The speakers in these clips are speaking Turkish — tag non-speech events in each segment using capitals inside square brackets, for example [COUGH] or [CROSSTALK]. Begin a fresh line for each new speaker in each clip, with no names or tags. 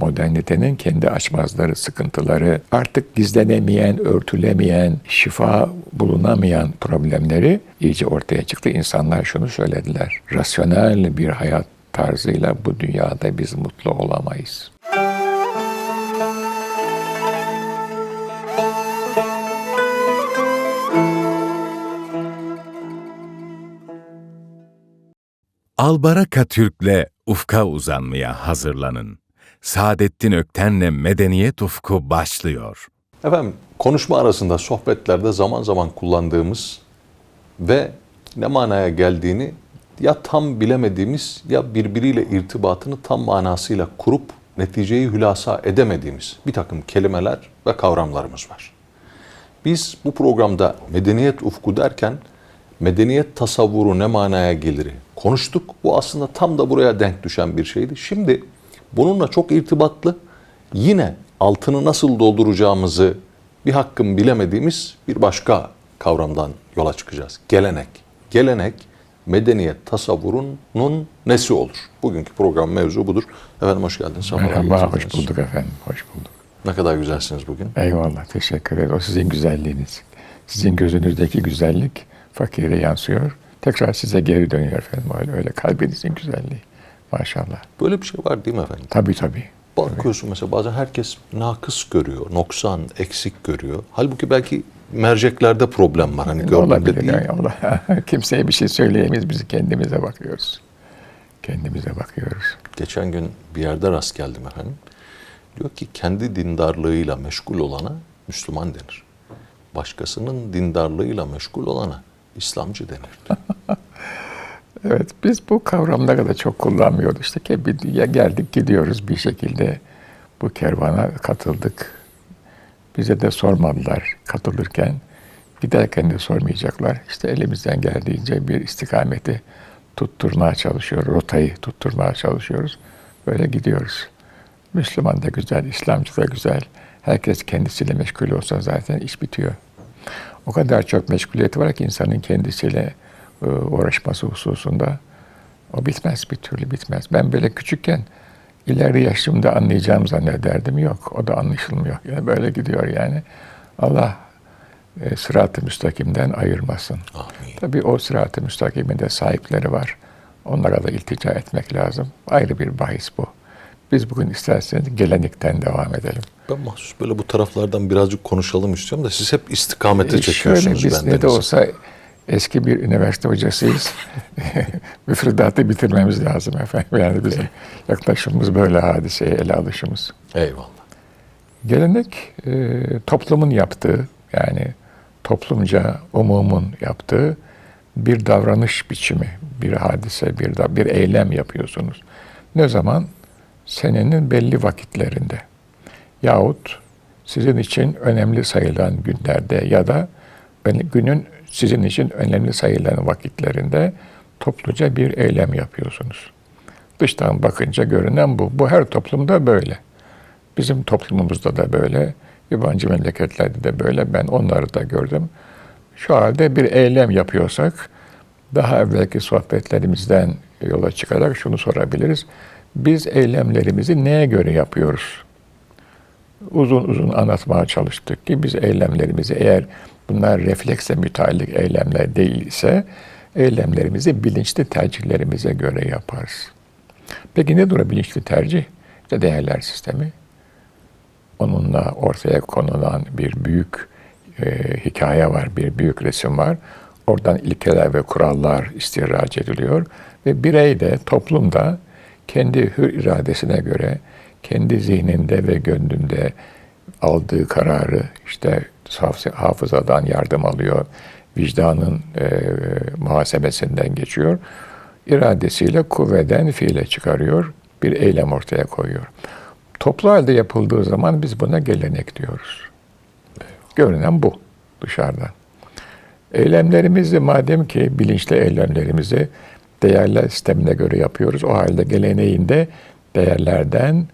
modernitenin kendi açmazları, sıkıntıları, artık gizlenemeyen, örtülemeyen, şifa bulunamayan problemleri iyice ortaya çıktı. İnsanlar şunu söylediler. Rasyonel bir hayat tarzıyla bu dünyada biz mutlu olamayız.
Albaraka Türk'le ufka uzanmaya hazırlanın. Saadettin Ökten'le Medeniyet Ufku başlıyor.
Efendim konuşma arasında sohbetlerde zaman zaman kullandığımız ve ne manaya geldiğini ya tam bilemediğimiz ya birbiriyle irtibatını tam manasıyla kurup neticeyi hülasa edemediğimiz bir takım kelimeler ve kavramlarımız var. Biz bu programda medeniyet ufku derken medeniyet tasavvuru ne manaya geliri konuştuk. Bu aslında tam da buraya denk düşen bir şeydi. Şimdi bununla çok irtibatlı yine altını nasıl dolduracağımızı bir hakkım bilemediğimiz bir başka kavramdan yola çıkacağız. Gelenek. Gelenek medeniyet tasavvurunun nesi olur? Bugünkü program mevzu budur. Efendim hoş geldiniz.
Merhaba, hoş bulduk efendim, hoş bulduk.
Ne kadar güzelsiniz bugün.
Eyvallah, teşekkür ederim. O sizin güzelliğiniz. Sizin gözünüzdeki güzellik fakire yansıyor. Tekrar size geri dönüyor efendim. Öyle kalbinizin güzelliği. Maşallah.
Böyle bir şey var değil mi efendim?
Tabii tabii.
Bakıyorsun mesela bazen herkes nakıs görüyor, noksan, eksik görüyor. Halbuki belki merceklerde problem var. Hani
Olabilir.
değil.
Yani, Allah. [LAUGHS] Kimseye bir şey söyleyemeyiz. Biz kendimize bakıyoruz. Kendimize bakıyoruz.
Geçen gün bir yerde rast geldim efendim. Diyor ki kendi dindarlığıyla meşgul olana Müslüman denir. Başkasının dindarlığıyla meşgul olana İslamcı denir. [LAUGHS]
Evet, biz bu kavramları da çok kullanmıyoruz. İşte ki geldik gidiyoruz bir şekilde bu kervana katıldık. Bize de sormadılar katılırken. Giderken de sormayacaklar. İşte elimizden geldiğince bir istikameti tutturmaya çalışıyoruz. Rotayı tutturmaya çalışıyoruz. Böyle gidiyoruz. Müslüman da güzel, İslamcı da güzel. Herkes kendisiyle meşgul olsa zaten iş bitiyor. O kadar çok meşguliyeti var ki insanın kendisiyle uğraşması hususunda. O bitmez, bir türlü bitmez. Ben böyle küçükken ileri yaşımda anlayacağım zannederdim. Yok, o da anlaşılmıyor. Yani böyle gidiyor yani. Allah e, sırat-ı müstakimden ayırmasın.
Amin.
Tabii o sırat-ı müstakimin de sahipleri var. Onlara da iltica etmek lazım. Ayrı bir bahis bu. Biz bugün isterseniz gelenekten devam edelim.
Ben mahsus böyle bu taraflardan birazcık konuşalım istiyorum da siz hep istikamete
E,
çekiyorsunuz
Şöyle biz ne de olsa eski bir üniversite hocasıyız. [LAUGHS] Müfredatı bitirmemiz lazım efendim. Yani bizim yaklaşımımız böyle hadiseye ele alışımız.
Eyvallah.
Gelenek e, toplumun yaptığı yani toplumca umumun yaptığı bir davranış biçimi, bir hadise, bir da bir eylem yapıyorsunuz. Ne zaman? Senenin belli vakitlerinde. Yahut sizin için önemli sayılan günlerde ya da günün sizin için önemli sayılan vakitlerinde topluca bir eylem yapıyorsunuz. Dıştan bakınca görünen bu. Bu her toplumda böyle. Bizim toplumumuzda da böyle, yabancı memleketlerde de böyle. Ben onları da gördüm. Şu halde bir eylem yapıyorsak, daha evvelki sohbetlerimizden yola çıkarak şunu sorabiliriz. Biz eylemlerimizi neye göre yapıyoruz? Uzun uzun anlatmaya çalıştık ki biz eylemlerimizi eğer bunlar reflekse müteallik eylemler değilse eylemlerimizi bilinçli tercihlerimize göre yaparız. Peki nedir o bilinçli tercih? İşte değerler sistemi. Onunla ortaya konulan bir büyük e, hikaye var, bir büyük resim var. Oradan ilkeler ve kurallar istihraç ediliyor. Ve birey de, toplum da kendi hür iradesine göre, kendi zihninde ve gönlünde aldığı kararı işte hafızadan yardım alıyor, vicdanın e, muhasebesinden geçiyor. iradesiyle kuvveden fiile çıkarıyor, bir eylem ortaya koyuyor. Toplu halde yapıldığı zaman biz buna gelenek diyoruz. Görünen bu dışarıdan. Eylemlerimizi madem ki bilinçli eylemlerimizi değerler sistemine göre yapıyoruz. O halde geleneğinde değerlerden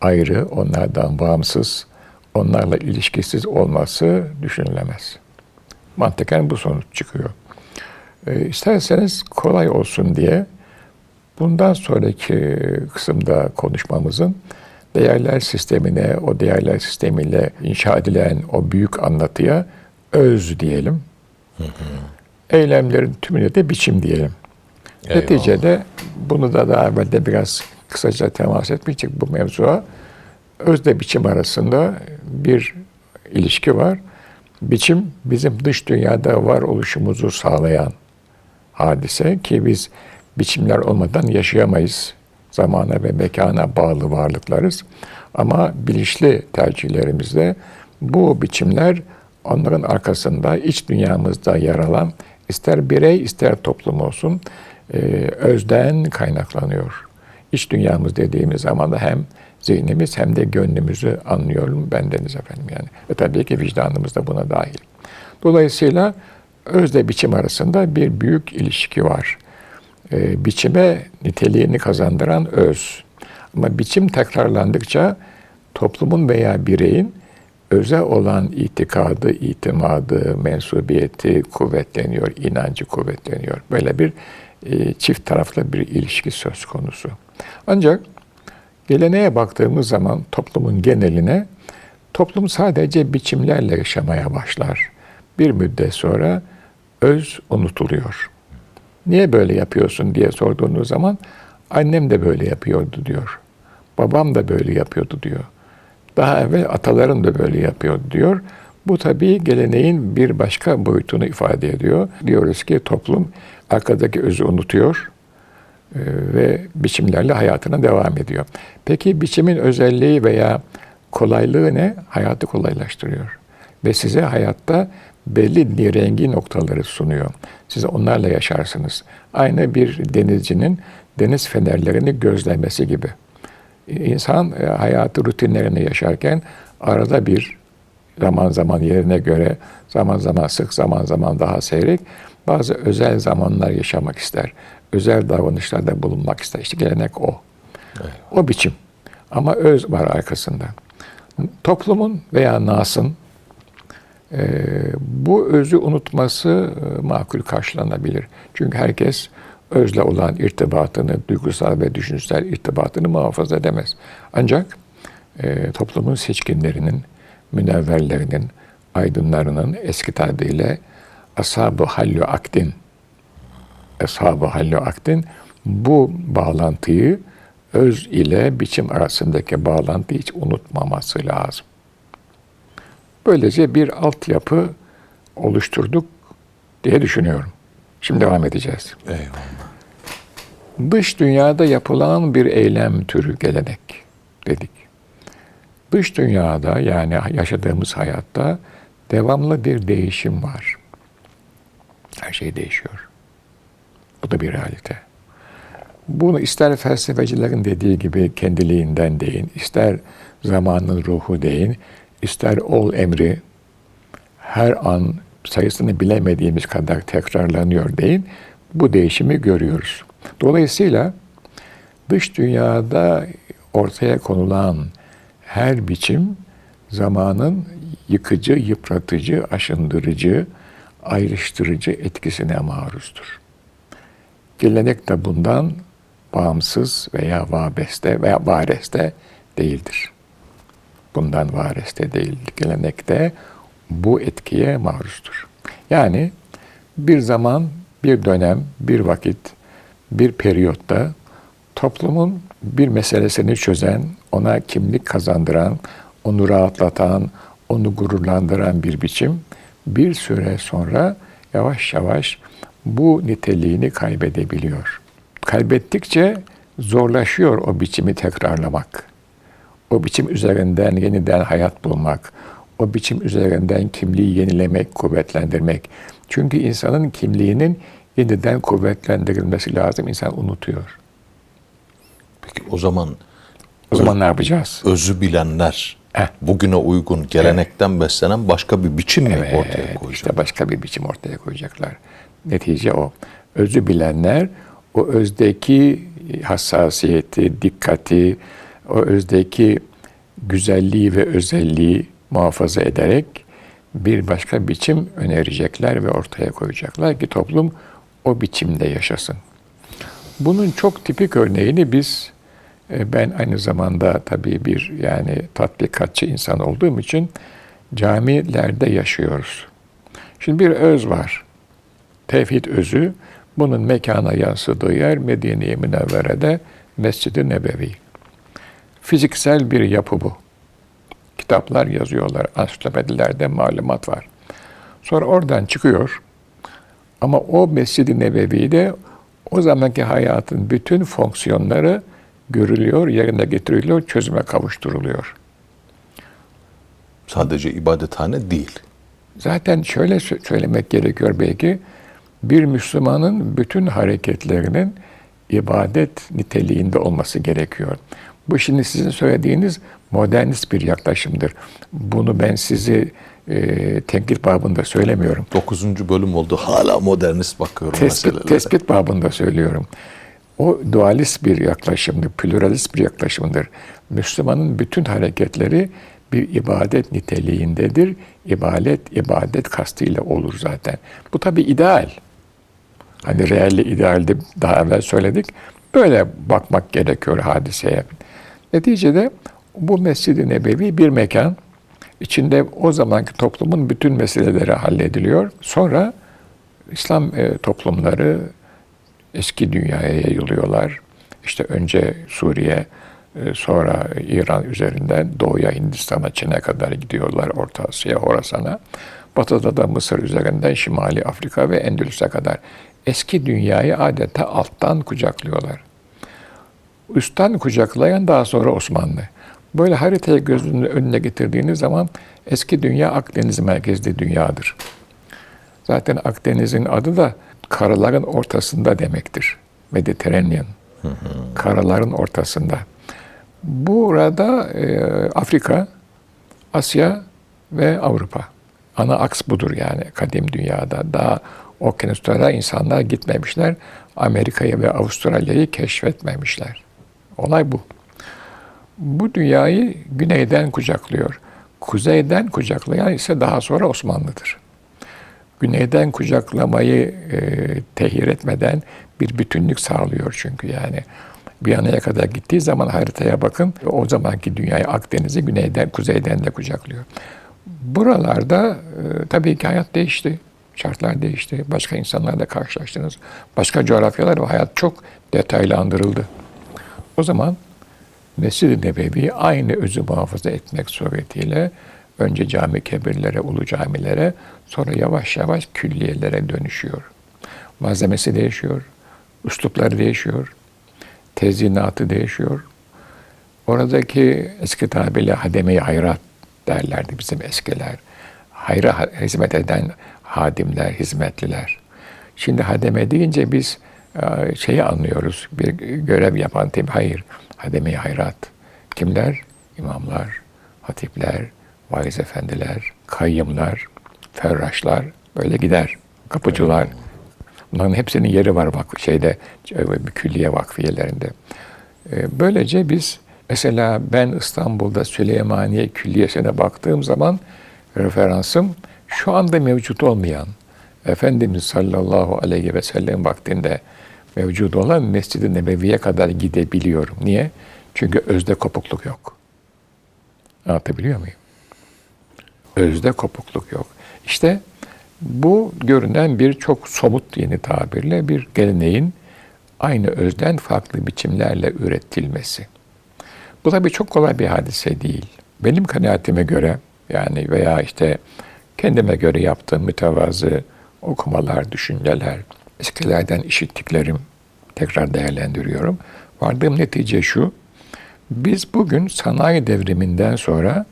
ayrı, onlardan bağımsız, onlarla ilişkisiz olması düşünülemez. Mantıken bu sonuç çıkıyor. E, isterseniz kolay olsun diye bundan sonraki kısımda konuşmamızın değerler sistemine, o değerler sistemiyle inşa edilen o büyük anlatıya öz diyelim. Eylemlerin tümüne de biçim diyelim.
Eyvallah.
Neticede bunu da daha evvel de biraz kısaca temas etmiştik bu mevzuya. Özle biçim arasında bir ilişki var. Biçim bizim dış dünyada var oluşumuzu sağlayan hadise ki biz biçimler olmadan yaşayamayız. Zamana ve mekana bağlı varlıklarız. Ama bilinçli tercihlerimizde bu biçimler onların arkasında iç dünyamızda yer alan ister birey ister toplum olsun e, özden kaynaklanıyor. İç dünyamız dediğimiz zaman da hem zihnimiz hem de gönlümüzü anlıyorum bendeniz efendim yani. Ve tabii ki vicdanımız da buna dahil. Dolayısıyla özle biçim arasında bir büyük ilişki var. Ee, biçime niteliğini kazandıran öz. Ama biçim tekrarlandıkça toplumun veya bireyin öze olan itikadı, itimadı, mensubiyeti kuvvetleniyor, inancı kuvvetleniyor. Böyle bir e, çift taraflı bir ilişki söz konusu. Ancak geleneğe baktığımız zaman toplumun geneline toplum sadece biçimlerle yaşamaya başlar. Bir müddet sonra öz unutuluyor. Niye böyle yapıyorsun diye sorduğunuz zaman annem de böyle yapıyordu diyor. Babam da böyle yapıyordu diyor. Daha evvel atalarım da böyle yapıyordu diyor. Bu tabii geleneğin bir başka boyutunu ifade ediyor. Diyoruz ki toplum arkadaki özü unutuyor ve biçimlerle hayatına devam ediyor. Peki biçimin özelliği veya kolaylığı ne? Hayatı kolaylaştırıyor. Ve size hayatta belli rengi noktaları sunuyor. Siz onlarla yaşarsınız. Aynı bir denizcinin deniz fenerlerini gözlemesi gibi. İnsan e, hayatı rutinlerini yaşarken arada bir zaman zaman yerine göre zaman zaman sık zaman zaman daha seyrek bazı özel zamanlar yaşamak ister. Özel davranışlarda bulunmak ister. İşte gelenek o. O biçim. Ama öz var arkasında. Toplumun veya Nas'ın e, bu özü unutması e, makul karşılanabilir. Çünkü herkes özle olan irtibatını, duygusal ve düşünsel irtibatını muhafaza edemez. Ancak e, toplumun seçkinlerinin, münevverlerinin, aydınlarının eski tabiriyle ashab-ı hallü akdin, ashab-ı hallü akdin bu bağlantıyı öz ile biçim arasındaki bağlantıyı hiç unutmaması lazım. Böylece bir altyapı oluşturduk diye düşünüyorum. Şimdi devam edeceğiz.
Eyvallah.
Dış dünyada yapılan bir eylem türü gelenek dedik. Dış dünyada yani yaşadığımız hayatta devamlı bir değişim var. Her şey değişiyor. Bu da bir realite. Bunu ister felsefecilerin dediği gibi kendiliğinden deyin, ister zamanın ruhu deyin, ister ol emri her an sayısını bilemediğimiz kadar tekrarlanıyor deyin. Bu değişimi görüyoruz. Dolayısıyla dış dünyada ortaya konulan her biçim zamanın yıkıcı, yıpratıcı, aşındırıcı, ayrıştırıcı etkisine maruzdur. Gelenek de bundan bağımsız veya vabeste veya vareste değildir. Bundan vareste değildir. Gelenek de bu etkiye maruzdur. Yani bir zaman, bir dönem, bir vakit, bir periyotta toplumun bir meselesini çözen, ona kimlik kazandıran, onu rahatlatan, onu gururlandıran bir biçim bir süre sonra yavaş yavaş bu niteliğini kaybedebiliyor. Kaybettikçe zorlaşıyor o biçimi tekrarlamak. O biçim üzerinden yeniden hayat bulmak, o biçim üzerinden kimliği yenilemek, kuvvetlendirmek. Çünkü insanın kimliğinin yeniden kuvvetlendirilmesi lazım. İnsan unutuyor.
Peki o zaman
O zaman ne yapacağız?
özü bilenler
Heh.
bugüne uygun gelenekten beslenen başka bir biçim mi ortaya
Evet,
koyacak?
işte başka bir biçim ortaya koyacaklar. Netice o. Özü bilenler o özdeki hassasiyeti, dikkati, o özdeki güzelliği ve özelliği muhafaza ederek bir başka biçim önerecekler ve ortaya koyacaklar ki toplum o biçimde yaşasın. Bunun çok tipik örneğini biz E, Ben aynı zamanda tabii bir yani tatbikatçı insan olduğum için camilerde yaşıyoruz. Şimdi bir öz var. Tevhid özü. Bunun mekana yansıdığı yer Medine-i Münevvere'de Mescid-i Nebevi. Fiziksel bir yapı bu. Kitaplar yazıyorlar. Ansiklopedilerde malumat var. Sonra oradan çıkıyor. Ama o Mescid-i Nebevi'de o zamanki hayatın bütün fonksiyonları görülüyor, yerine getiriliyor, çözüme kavuşturuluyor.
Sadece ibadethane değil.
Zaten şöyle sö- söylemek gerekiyor belki. Bir Müslümanın bütün hareketlerinin ibadet niteliğinde olması gerekiyor. Bu şimdi sizin söylediğiniz modernist bir yaklaşımdır. Bunu ben sizi e, tenkit babında söylemiyorum.
9. bölüm oldu. Hala modernist bakıyorum
Tespit,
meselelere.
tespit babında söylüyorum. O dualist bir yaklaşımdır, pluralist bir yaklaşımdır. Müslümanın bütün hareketleri bir ibadet niteliğindedir. İbadet, ibadet kastıyla olur zaten. Bu tabi ideal. Hani realli idealde daha evvel söyledik. Böyle bakmak gerekiyor hadiseye. Neticede bu Mescid-i Nebevi bir mekan. İçinde o zamanki toplumun bütün meseleleri hallediliyor. Sonra İslam e, toplumları eski dünyaya yayılıyorlar. İşte önce Suriye, e, sonra İran üzerinden doğuya, Hindistan'a, Çin'e kadar gidiyorlar, Orta Asya, Horasan'a. Batıda da Mısır üzerinden Şimali Afrika ve Endülüs'e kadar. Eski dünyayı adeta alttan kucaklıyorlar. Üstten kucaklayan daha sonra Osmanlı. Böyle haritayı gözünün önüne getirdiğiniz zaman eski dünya Akdeniz merkezli dünyadır. Zaten Akdeniz'in adı da karaların ortasında demektir. Mediterranean. Karaların ortasında. Burada e, Afrika, Asya ve Avrupa. Ana aks budur yani kadim dünyada. Daha okyanuslara insanlar gitmemişler. Amerika'yı ve Avustralya'yı keşfetmemişler. Olay bu. Bu dünyayı güneyden kucaklıyor. Kuzeyden kucaklayan ise daha sonra Osmanlı'dır güneyden kucaklamayı e, tehir etmeden bir bütünlük sağlıyor çünkü yani. Viyana'ya kadar gittiği zaman haritaya bakın. O zamanki dünyayı Akdeniz'i güneyden, kuzeyden de kucaklıyor. Buralarda e, tabii ki hayat değişti. Şartlar değişti. Başka insanlarla karşılaştınız. Başka coğrafyalar ve hayat çok detaylandırıldı. O zaman Mescid-i Nebevi aynı özü muhafaza etmek suretiyle önce cami kebirlere, ulu camilere, sonra yavaş yavaş külliyelere dönüşüyor. Malzemesi değişiyor, üslupları değişiyor, tezyinatı değişiyor. Oradaki eski tabirle hademe-i hayrat derlerdi bizim eskiler. Hayra hizmet eden hadimler, hizmetliler. Şimdi hademe deyince biz e, şeyi anlıyoruz. Bir görev yapan tim hayır. Hademe-i hayrat. Kimler? İmamlar, hatipler, vaiz efendiler, kayyımlar, ferraşlar böyle gider. Kapıcılar. Bunların hepsinin yeri var bak şeyde e, külliye vakfiyelerinde. E, Böylece biz mesela ben İstanbul'da Süleymaniye Külliyesi'ne baktığım zaman referansım şu anda mevcut olmayan Efendimiz sallallahu aleyhi ve sellem vaktinde mevcut olan Mescid-i Nebevi'ye kadar gidebiliyorum. Niye? Çünkü özde kopukluk yok. Anlatabiliyor muyum? Özde kopukluk yok. İşte bu görünen bir çok somut yeni tabirle bir geleneğin aynı özden farklı biçimlerle üretilmesi. Bu tabii çok kolay bir hadise değil. Benim kanaatime göre yani veya işte kendime göre yaptığım mütevazı okumalar, düşünceler, eskilerden işittiklerim tekrar değerlendiriyorum. Vardığım netice şu, biz bugün sanayi devriminden sonra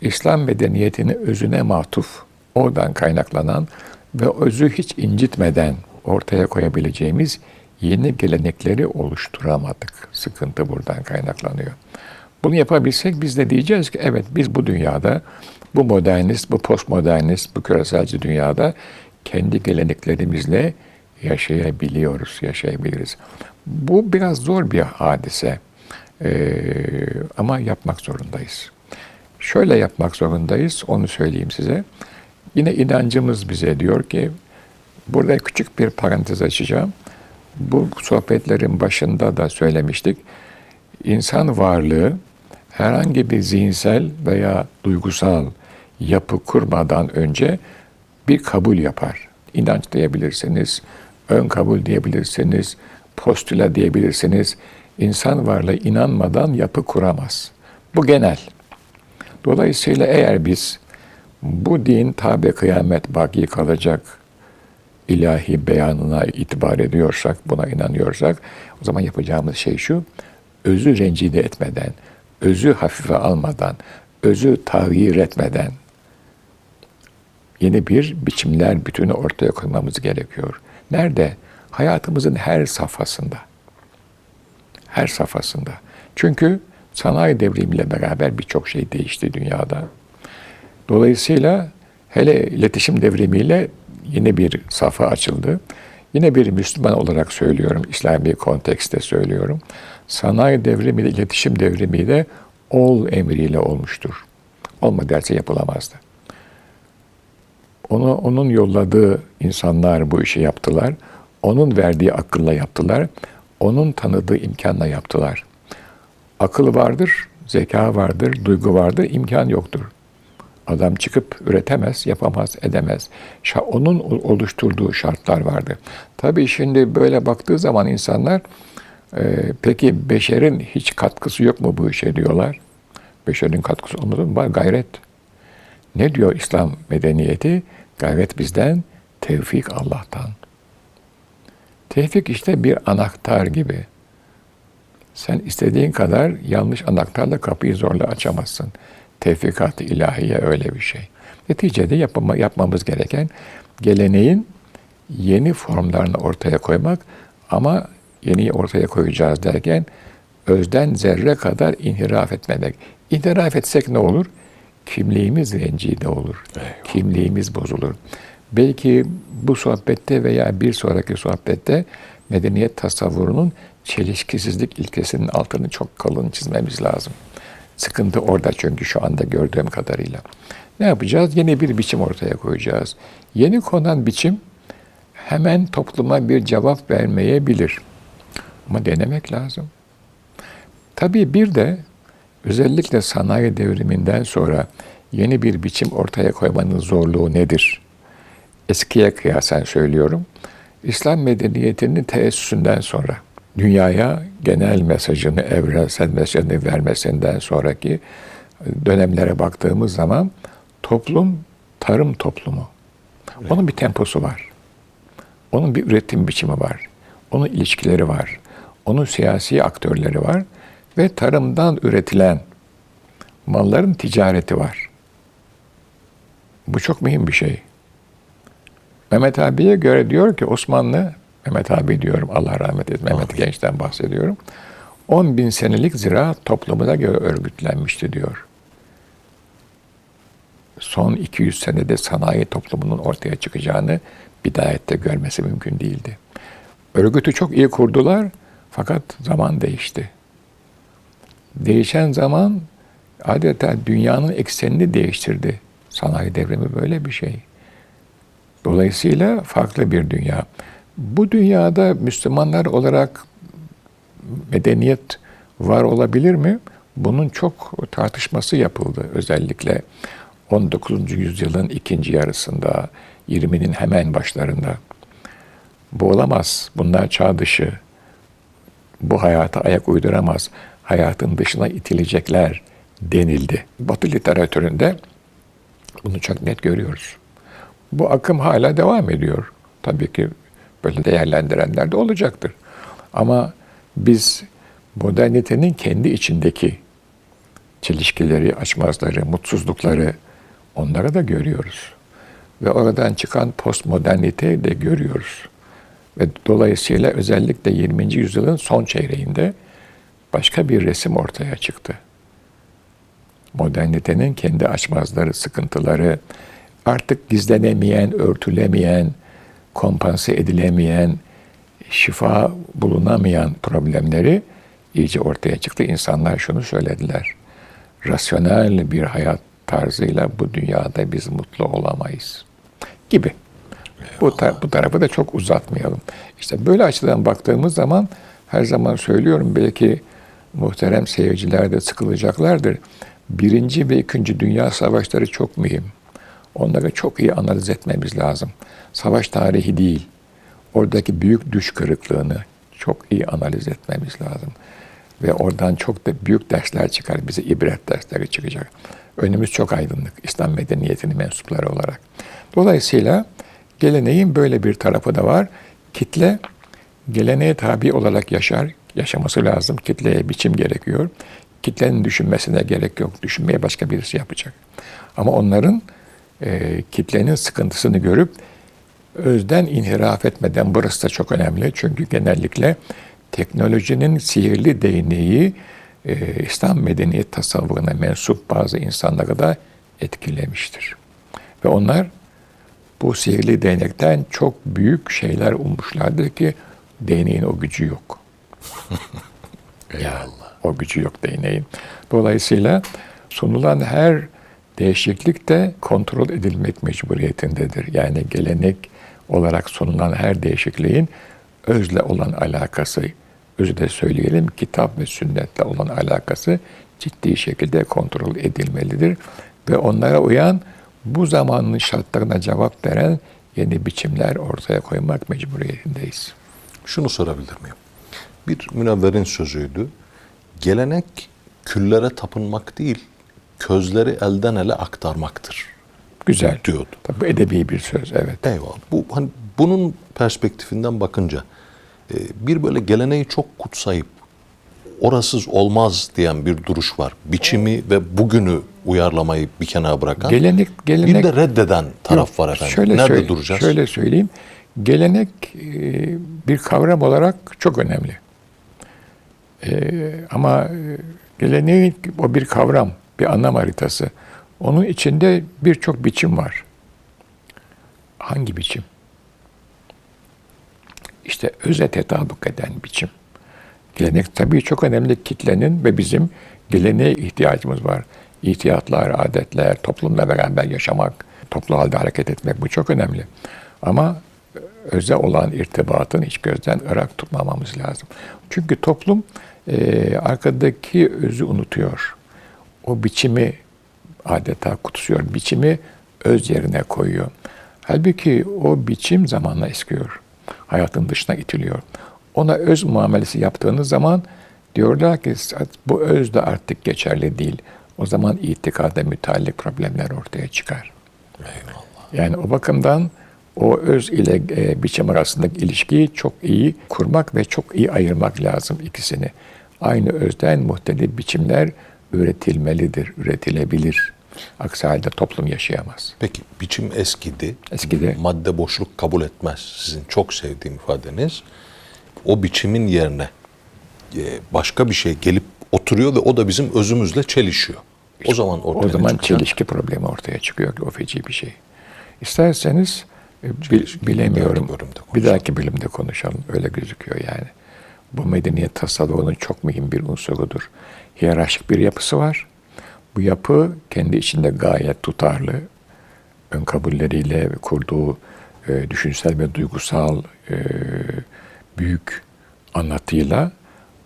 İslam medeniyetini özüne matuf, oradan kaynaklanan ve özü hiç incitmeden ortaya koyabileceğimiz yeni gelenekleri oluşturamadık. Sıkıntı buradan kaynaklanıyor. Bunu yapabilsek biz de diyeceğiz ki evet biz bu dünyada, bu modernist, bu postmodernist, bu küreselci dünyada kendi geleneklerimizle yaşayabiliyoruz, yaşayabiliriz. Bu biraz zor bir hadise Ee, ama yapmak zorundayız. Şöyle yapmak zorundayız, onu söyleyeyim size. Yine inancımız bize diyor ki, burada küçük bir parantez açacağım. Bu sohbetlerin başında da söylemiştik. insan varlığı herhangi bir zihinsel veya duygusal yapı kurmadan önce bir kabul yapar. İnanç diyebilirsiniz, ön kabul diyebilirsiniz, postüle diyebilirsiniz. İnsan varlığı inanmadan yapı kuramaz. Bu genel. Dolayısıyla eğer biz bu din tabi kıyamet baki kalacak ilahi beyanına itibar ediyorsak, buna inanıyorsak o zaman yapacağımız şey şu, özü rencide etmeden, özü hafife almadan, özü tahir etmeden yeni bir biçimler bütünü ortaya koymamız gerekiyor. Nerede? Hayatımızın her safhasında. Her safhasında. Çünkü sanayi devrimiyle beraber birçok şey değişti dünyada. Dolayısıyla hele iletişim devrimiyle yeni bir safha açıldı. Yine bir Müslüman olarak söylüyorum, İslami kontekste söylüyorum. Sanayi devrimi, iletişim devrimi de ol emriyle olmuştur. Olma derse yapılamazdı. Onu, onun yolladığı insanlar bu işi yaptılar. Onun verdiği akılla yaptılar. Onun tanıdığı imkanla yaptılar. Akıl vardır, zeka vardır, duygu vardır, imkan yoktur. Adam çıkıp üretemez, yapamaz, edemez. Onun oluşturduğu şartlar vardı. Tabii şimdi böyle baktığı zaman insanlar e, peki beşerin hiç katkısı yok mu bu işe diyorlar. Beşerin katkısı olmadı mı? Var gayret. Ne diyor İslam medeniyeti? Gayret bizden, tevfik Allah'tan. Tevfik işte bir anahtar gibi. Sen istediğin kadar yanlış anahtarla kapıyı zorla açamazsın. Tevfikat-ı ilahiye öyle bir şey. Neticede yapma, yapmamız gereken geleneğin yeni formlarını ortaya koymak ama yeni ortaya koyacağız derken özden zerre kadar inhiraf etmemek. İnhiraf etsek ne olur? Kimliğimiz rencide olur. Kimliğimiz bozulur. Belki bu sohbette veya bir sonraki sohbette medeniyet tasavvurunun çelişkisizlik ilkesinin altını çok kalın çizmemiz lazım. Sıkıntı orada çünkü şu anda gördüğüm kadarıyla. Ne yapacağız? Yeni bir biçim ortaya koyacağız. Yeni konan biçim hemen topluma bir cevap vermeyebilir. Ama denemek lazım. Tabii bir de özellikle sanayi devriminden sonra yeni bir biçim ortaya koymanın zorluğu nedir? Eskiye kıyasen söylüyorum. İslam medeniyetinin teessüsünden sonra dünyaya genel mesajını, evrensel mesajını vermesinden sonraki dönemlere baktığımız zaman toplum tarım toplumu. Onun bir temposu var. Onun bir üretim biçimi var. Onun ilişkileri var. Onun siyasi aktörleri var ve tarımdan üretilen malların ticareti var. Bu çok mühim bir şey. Mehmet abiye göre diyor ki Osmanlı, Mehmet abi diyorum Allah rahmet eylesin, Mehmet Genç'ten bahsediyorum. 10 bin senelik ziraat toplumuna göre örgütlenmişti diyor. Son 200 senede sanayi toplumunun ortaya çıkacağını bidayette görmesi mümkün değildi. Örgütü çok iyi kurdular fakat zaman değişti. Değişen zaman adeta dünyanın eksenini değiştirdi. Sanayi devrimi böyle bir şey. Dolayısıyla farklı bir dünya. Bu dünyada Müslümanlar olarak medeniyet var olabilir mi? Bunun çok tartışması yapıldı. Özellikle 19. yüzyılın ikinci yarısında, 20'nin hemen başlarında. Bu olamaz. Bunlar çağ dışı. Bu hayata ayak uyduramaz. Hayatın dışına itilecekler denildi. Batı literatüründe bunu çok net görüyoruz. Bu akım hala devam ediyor. Tabii ki böyle değerlendirenler de olacaktır. Ama biz modernitenin kendi içindeki çelişkileri, açmazları, mutsuzlukları onları da görüyoruz. Ve oradan çıkan postmoderniteyi de görüyoruz. Ve dolayısıyla özellikle 20. yüzyılın son çeyreğinde başka bir resim ortaya çıktı. Modernitenin kendi açmazları, sıkıntıları, artık gizlenemeyen, örtülemeyen, kompanse edilemeyen, şifa bulunamayan problemleri iyice ortaya çıktı. İnsanlar şunu söylediler. Rasyonel bir hayat tarzıyla bu dünyada biz mutlu olamayız gibi. Bu, tar- bu tarafı da çok uzatmayalım. İşte böyle açıdan baktığımız zaman her zaman söylüyorum belki muhterem seyirciler de sıkılacaklardır. Birinci ve ikinci Dünya Savaşları çok mühim. Onları çok iyi analiz etmemiz lazım. Savaş tarihi değil. Oradaki büyük düş kırıklığını çok iyi analiz etmemiz lazım. Ve oradan çok da büyük dersler çıkar. Bize ibret dersleri çıkacak. Önümüz çok aydınlık. İslam medeniyetinin mensupları olarak. Dolayısıyla geleneğin böyle bir tarafı da var. Kitle geleneğe tabi olarak yaşar. Yaşaması lazım. Kitleye biçim gerekiyor. Kitlenin düşünmesine gerek yok. Düşünmeye başka birisi yapacak. Ama onların e, kitlenin sıkıntısını görüp özden inhiraf etmeden burası da çok önemli. Çünkü genellikle teknolojinin sihirli değneği e, İslam medeniyet tasavvuruna mensup bazı insanları da etkilemiştir. Ve onlar bu sihirli değnekten çok büyük şeyler ummuşlardır ki değneğin o gücü yok. [LAUGHS]
Eyvallah.
O gücü yok değneğin. Dolayısıyla sunulan her değişiklik de kontrol edilmek mecburiyetindedir. Yani gelenek olarak sunulan her değişikliğin özle olan alakası, özü de söyleyelim kitap ve sünnetle olan alakası ciddi şekilde kontrol edilmelidir. Ve onlara uyan bu zamanın şartlarına cevap veren yeni biçimler ortaya koymak mecburiyetindeyiz.
Şunu sorabilir miyim? Bir münevverin sözüydü. Gelenek küllere tapınmak değil, közleri elden ele aktarmaktır
Güzel.
diyordu.
Tabii edebi bir söz, evet.
Eyvallah. Bu hani bunun perspektifinden bakınca e, bir böyle geleneği çok kutsayıp orasız olmaz diyen bir duruş var. Biçimi ve bugünü uyarlamayı bir kenara bırakan.
Gelenek, gelenek
bir de reddeden taraf var efendim.
Şöyle
Nerede
söyle-
duracağız?
Şöyle söyleyeyim. Gelenek e, bir kavram olarak çok önemli. E, ama e, geleneğin o bir kavram, bir anlam haritası. Onun içinde birçok biçim var. Hangi biçim? İşte öze tetabuk eden biçim. Gelenek tabii çok önemli kitlenin ve bizim geleneğe ihtiyacımız var. İhtiyatlar, adetler, toplumla beraber yaşamak, toplu halde hareket etmek bu çok önemli. Ama öze olan irtibatın hiç gözden ırak tutmamamız lazım. Çünkü toplum e, arkadaki özü unutuyor. O biçimi adeta kutsuyor. Biçimi öz yerine koyuyor. Halbuki o biçim zamanla eskiyor. Hayatın dışına itiliyor. Ona öz muamelesi yaptığınız zaman diyorlar ki bu öz de artık geçerli değil. O zaman itikada müteallik problemler ortaya çıkar. Yani o bakımdan o öz ile e, biçim arasındaki ilişkiyi çok iyi kurmak ve çok iyi ayırmak lazım ikisini. Aynı özden muhtelif biçimler üretilmelidir, üretilebilir. Aksi halde toplum yaşayamaz.
Peki biçim eskidi.
Eskidi.
Madde boşluk kabul etmez. Sizin çok sevdiğim ifadeniz. O biçimin yerine e, başka bir şey gelip oturuyor ve o da bizim özümüzle çelişiyor. O zaman ortaya
O zaman
çıkacak?
çelişki problemi ortaya çıkıyor o feci bir şey. İsterseniz e, bil- bilemiyorum.
Bir dahaki bölümde konuşalım.
Öyle gözüküyor yani. Bu medeniyet tasavvurunun çok mühim bir unsurudur. Hiyerarşik bir yapısı var. Bu yapı kendi içinde gayet tutarlı. Ön kabulleriyle kurduğu e, düşünsel ve duygusal e, büyük anlatıyla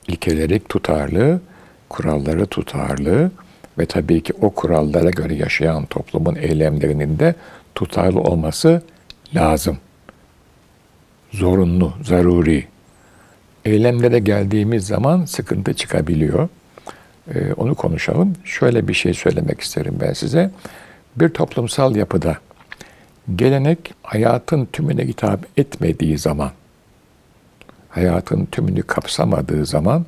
ilkeleri tutarlı, kuralları tutarlı ve tabii ki o kurallara göre yaşayan toplumun eylemlerinin de tutarlı olması lazım. Zorunlu, zaruri. Eylemlere geldiğimiz zaman sıkıntı çıkabiliyor. Ee, onu konuşalım. Şöyle bir şey söylemek isterim ben size. Bir toplumsal yapıda gelenek hayatın tümüne hitap etmediği zaman, hayatın tümünü kapsamadığı zaman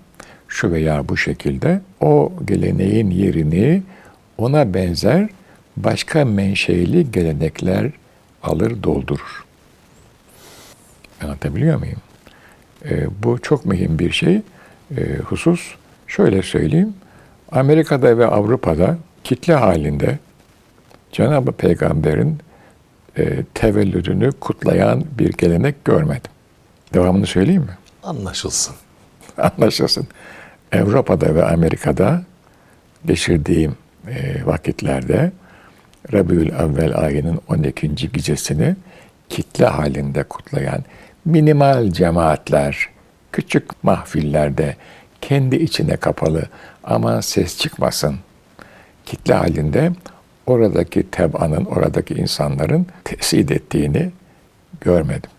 şu veya bu şekilde o geleneğin yerini ona benzer başka menşeli gelenekler alır doldurur. Anlatabiliyor muyum? Ee, bu çok mühim bir şey. Ee, husus şöyle söyleyeyim. Amerika'da ve Avrupa'da kitle halinde Cenab-ı Peygamber'in e, tevellüdünü kutlayan bir gelenek görmedim. Devamını söyleyeyim mi?
Anlaşılsın. [LAUGHS]
Anlaşılsın. Avrupa'da ve Amerika'da geçirdiğim e, vakitlerde Rabiül Evvel ayının 12. gecesini kitle halinde kutlayan minimal cemaatler, küçük mahfillerde kendi içine kapalı ama ses çıkmasın kitle halinde oradaki tebaanın, oradaki insanların tesir ettiğini görmedim.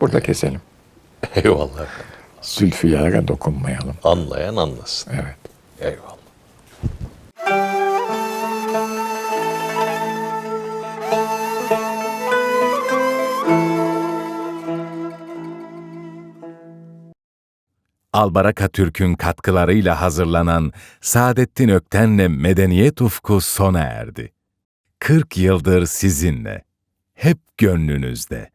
Burada keselim.
Eyvallah.
Zülfiyar'a dokunmayalım.
Anlayan anlasın.
Evet.
Eyvallah.
Albaraka Türk'ün katkılarıyla hazırlanan Saadettin Ökten'le Medeniyet Ufku sona erdi. 40 yıldır sizinle. Hep gönlünüzde.